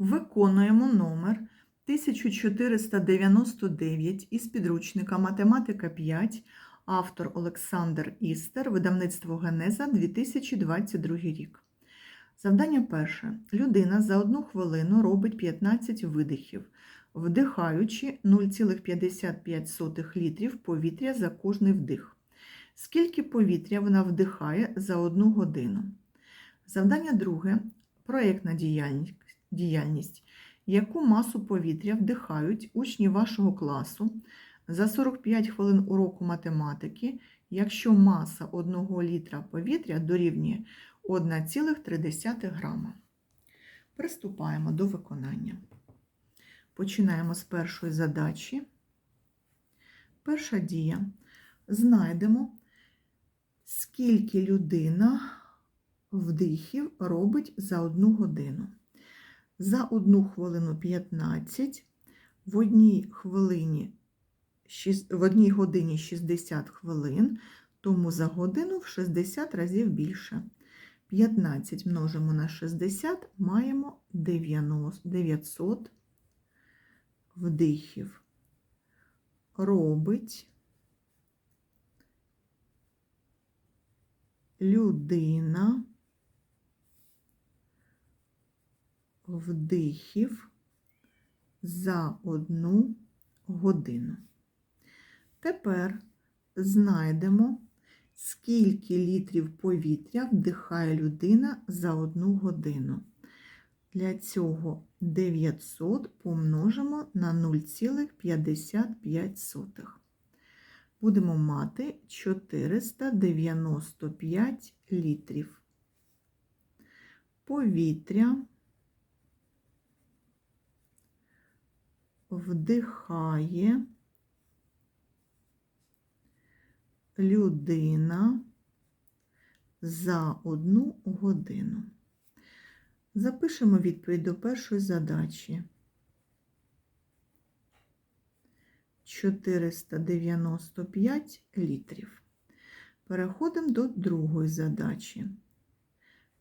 Виконуємо номер 1499 із підручника Математика 5, автор Олександр Істер, видавництво Генеза 2022 рік. Завдання перше. Людина за одну хвилину робить 15 видихів, вдихаючи 0,55 літрів повітря за кожний вдих. Скільки повітря вона вдихає за одну годину? Завдання друге. Проєктна діяльність діяльність. Яку масу повітря вдихають учні вашого класу за 45 хвилин уроку математики, якщо маса 1 літра повітря дорівнює 1,3 грама? Приступаємо до виконання. Починаємо з першої задачі. Перша дія. Знайдемо, скільки людина вдихів робить за одну годину. За одну хвилину 15, в одній хвилині в одній годині 60 хвилин, тому за годину в 60 разів більше. 15 множимо на 60, маємо 900 вдихів. Робить людина вдихів за одну годину. Тепер знайдемо, скільки літрів повітря вдихає людина за одну годину. Для цього 900 помножимо на 0,55. Будемо мати 495 літрів. Повітря вдихає людина за одну годину. Запишемо відповідь до першої задачі. 495 літрів. Переходимо до другої задачі.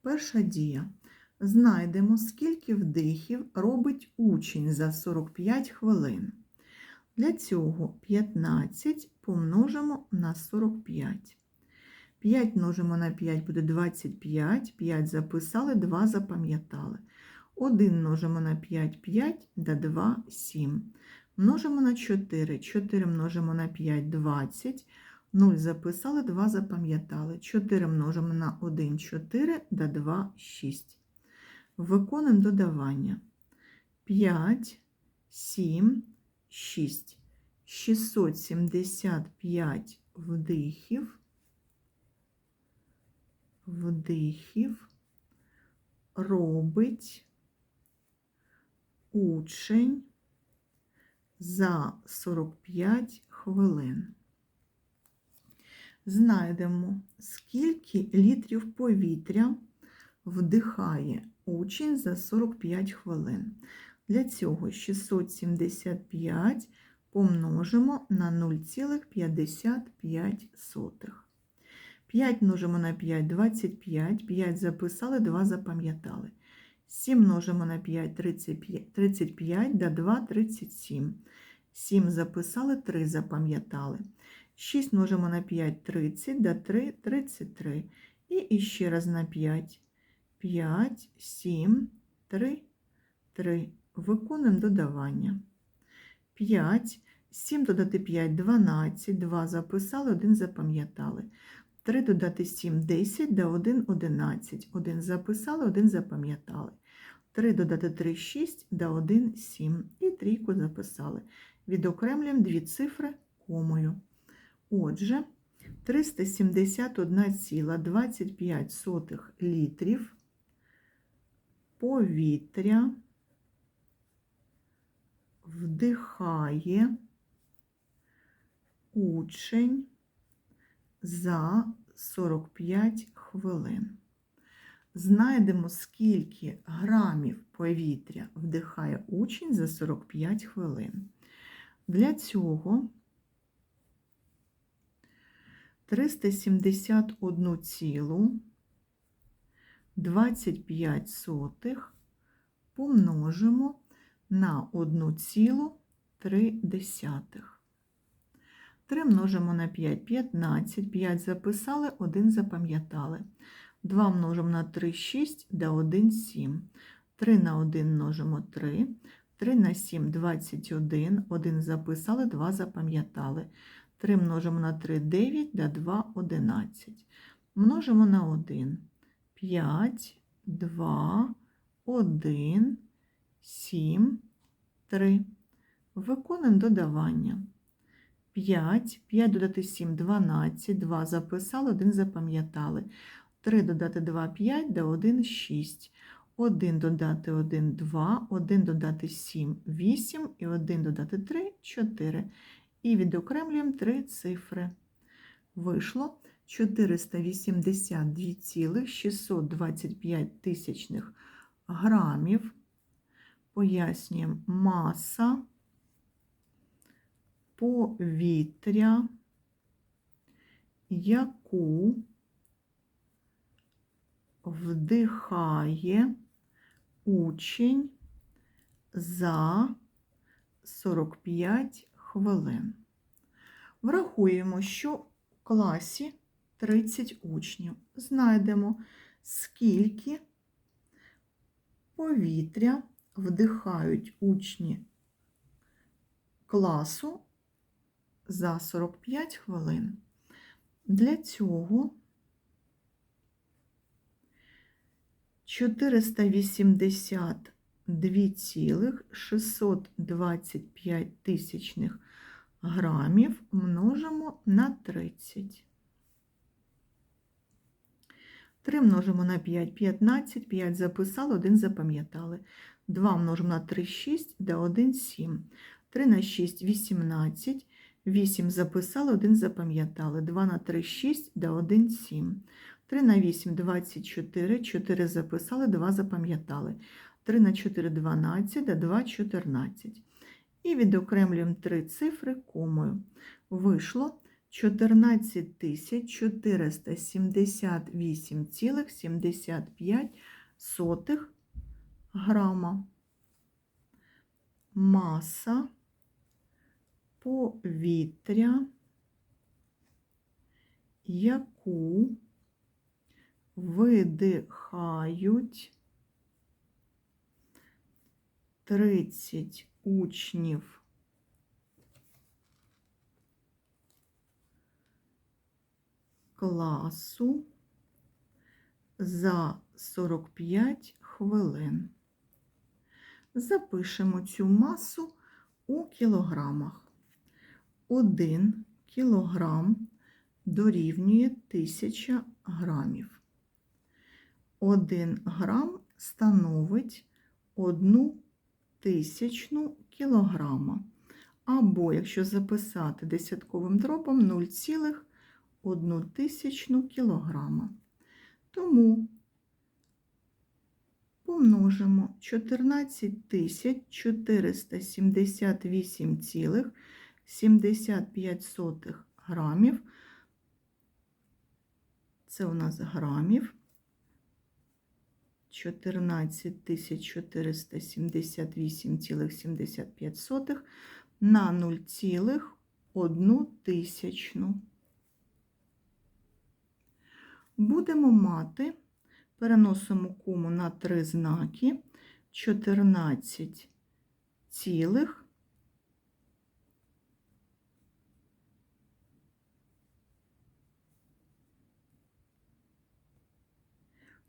Перша дія. Знайдемо, скільки вдихів робить учень за 45 хвилин. Для цього 15 помножимо на 45. 5 множимо на 5 буде 25, 5 записали, 2 запам'ятали. 1 множимо на 5, 5, да 2, 7. Множимо на 4, 4 множимо на 5, 20. 0 записали, 2 запам'ятали. 4 множимо на 1, 4, да 2, 6. Виконуємо додавання. 5, 7, 6. 675 вдихів, вдихів робить учень за 45 хвилин. Знайдемо, скільки літрів повітря вдихає учень за 45 хвилин. Для цього 675 помножимо на 0,55. 5 множимо на 5 25, 5 записали, 2 запам'ятали. 7 множимо на 5 35, 35 да 2 37. 7 записали, 3 запам'ятали. 6 множимо на 5 30, да 3 33. І ще раз на 5. 5, 7, 3, 3. Виконуємо додавання. 5, 7 додати 5, 12, 2 записали, 1 запам'ятали. 3 додати 7, 10, да 1, 11. 1 записали, 1 запам'ятали. 3 додати 3, 6, да 1, 7. І трійку записали. Відокремлюємо дві цифри комою. Отже, 371,25 літрів повітря вдихає учень за 45 хвилин. Знайдемо, скільки грамів повітря вдихає учень за 45 хвилин. Для цього 371 цілу 25 сотих помножимо на 1,3. 3 множимо на 5, 15, 5 записали, 1 запам'ятали. 2 множимо на 3, 6, да 1, 7. 3 на 1 множимо 3, 3 на 7, 21, 1 записали, 2 запам'ятали. 3 множимо на 3, 9, да 2, 11. Множимо на 1, 5, 2, 1, 7, 3. Виконуємо додавання. 5, 5 додати 7, 12, 2 записали, 1 запам'ятали. 3 додати 2, 5, да 1, 6. 1 додати 1, 2, 1 додати 7, 8 і 1 додати 3, 4. І відокремлюємо 3 цифри. Вийшло 482,625 тисячних грамів. Пояснюємо маса повітря, яку вдихає учень за 45 хвилин. Врахуємо, що в класі 30 учнів. Знайдемо, скільки повітря вдихають учні класу за 45 хвилин. Для цього 482,625 тисячних грамів множимо на 30. 3 множимо на 5, 15, 5 записали, 1 запам'ятали. 2 множимо на 3, 6, да 1, 7. 3 на 6, 18, 8 записали, 1 запам'ятали. 2 на 3, 6, да 1, 7. 3 на 8, 24, 4 записали, 2 запам'ятали. 3 на 4, 12, да 2, 14. І відокремлюємо три цифри комою. Вийшло 14 478,75 грама. Маса повітря, яку видихають 30 учнів класу за 45 хвилин. Запишемо цю масу у кілограмах. 1 кілограм дорівнює 1000 грамів. 1 грам становить 1 тисячну кілограма. Або, якщо записати десятковим дробом, 0,1 тисячну кілограма. Тому помножимо 14 478,75 грамів. Це у нас грамів. 14 478,75 на 0,1 тисячну. Будемо мати, переносимо кому на три знаки 14 цілих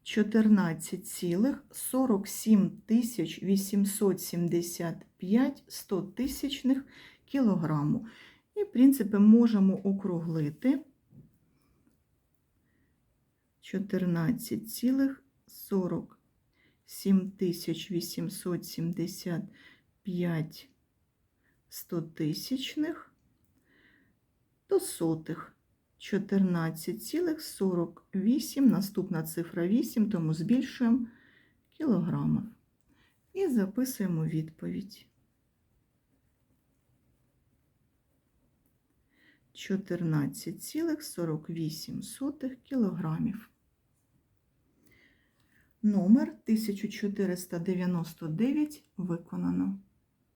14,47 тисяч 875 100 тисячних кілограму. І, в принципі, можемо округлити 14,47 тисяч 875 100 тисячних до сотих. 14,48, наступна цифра 8, тому збільшуємо кілограмів. І записуємо відповідь. 14,48 кілограмів. Номер 1499 виконано.